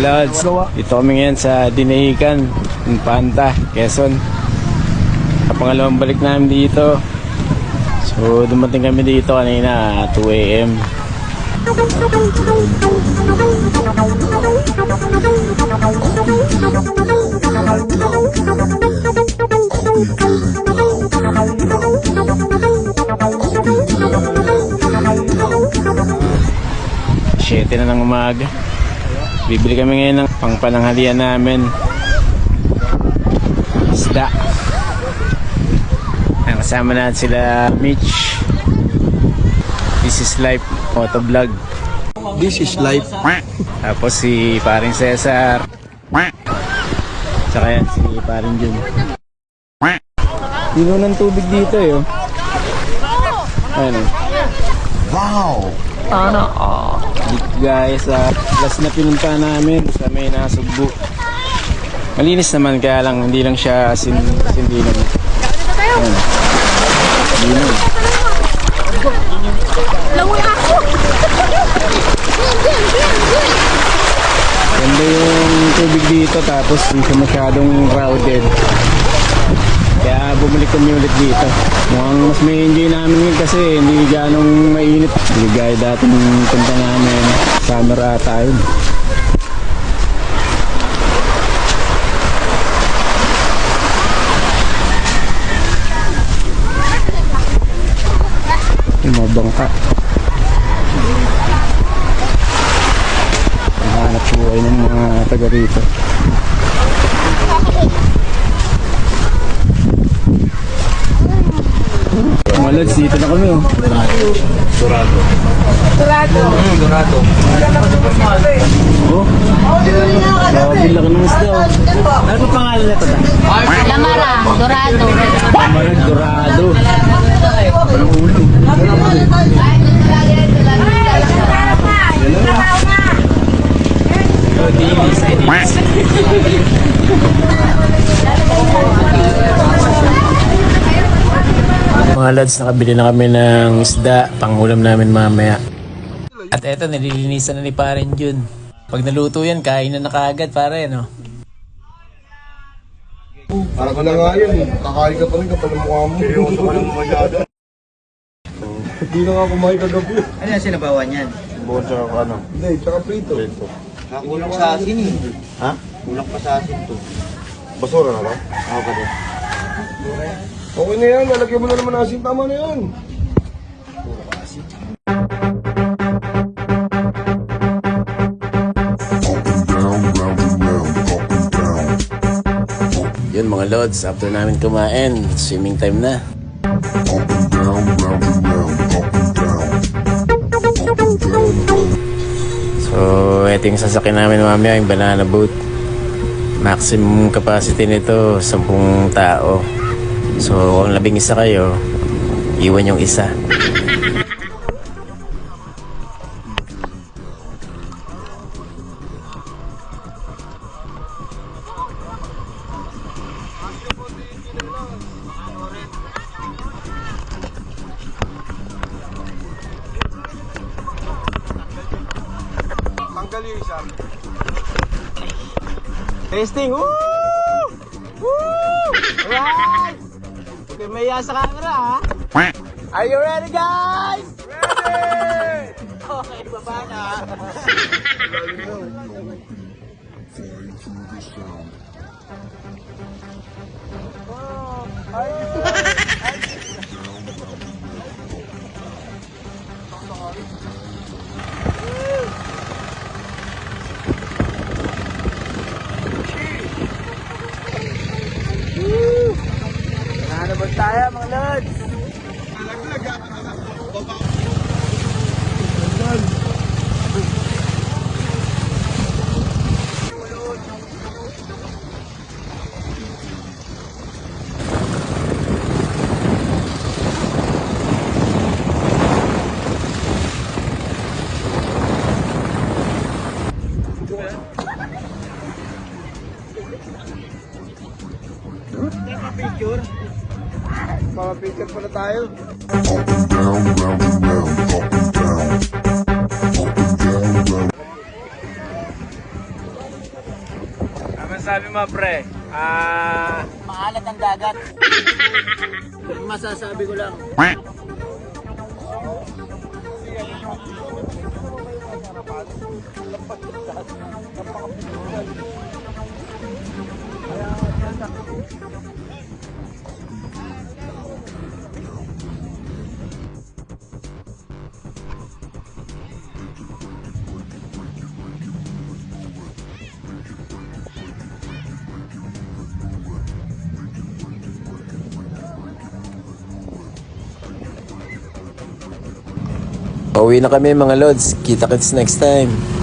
Lods, dito kami ngayon sa Dinahican, ng Panta, Quezon. Kapangalawang balik namin dito. So, dumating kami dito kanina, 2 a.m. Siyete na ng umaga. Bibili kami ngayon ng pangpananghalian namin. Isda. Ang kasama natin sila Mitch. This is Life Motovlog. This is life. Tapos si paring Cesar. Tsaka yan si paring Jun. Dino ng tubig dito eh. oh. Ayun Wow! Dito guys, sa last na pinunta namin sa may nasugbo. Malinis naman kaya lang hindi lang siya sin sindinan. Ayun. Sindinan. Laway ako! Ganda yung tubig dito tapos hindi masyadong crowded. Kaya bumalik kami ulit dito. Mukhang mas may enjoy namin yun kasi hindi ganong mainit. Hindi gaya dati nung punta namin. Ata yun. Yung mga bangka. Hanap buhay ng mga taga rito. Lods, dito na kami oh. Dorado. Mm, Dorado. Oh, grabe laki ng isda oh. Ano pa pangalan nito ta? Lamarang, Dorado. Kamarag Dorado. Mga lads, nakabili na kami ng isda, pangulam namin mamaya. At eto, nililinisan na ni Paren Jun. Pag naluto yan, kain na na kaagad, pare, no? Para ka na nga yun. Kakain ka pa rin kapag ng mukha mo. Seryoso ka lang masyado. Hindi na nga kumain kagabi. Ano yung sinabawan yan? Buwan tsaka ano? Hindi, tsaka prito. Prito. Nakulang sa asin eh. Ha? Kulang pa sa asin to. Basura na ba? Ako ba din? Okay na yan, lalagyan mo na naman asin. Tama na yan. Yun mga lods, after namin kumain, swimming time na. So, ito yung sasakyan namin mamaya, yung banana boat. Maximum capacity nito, 10 tao. So, kung labing isa kayo, iwan yung isa. Tanggal yung. Testing! Woo! Woo! Alright! Okay, may sa camera ha? Are you ready guys? Ready! Okay, baba na. Nanabot Papapicture pala tayo. masasabi mo, pre? Ah... Maalat ang dagat. Masasabi ko lang. Pauwi na kami mga lods. Kita kits next time.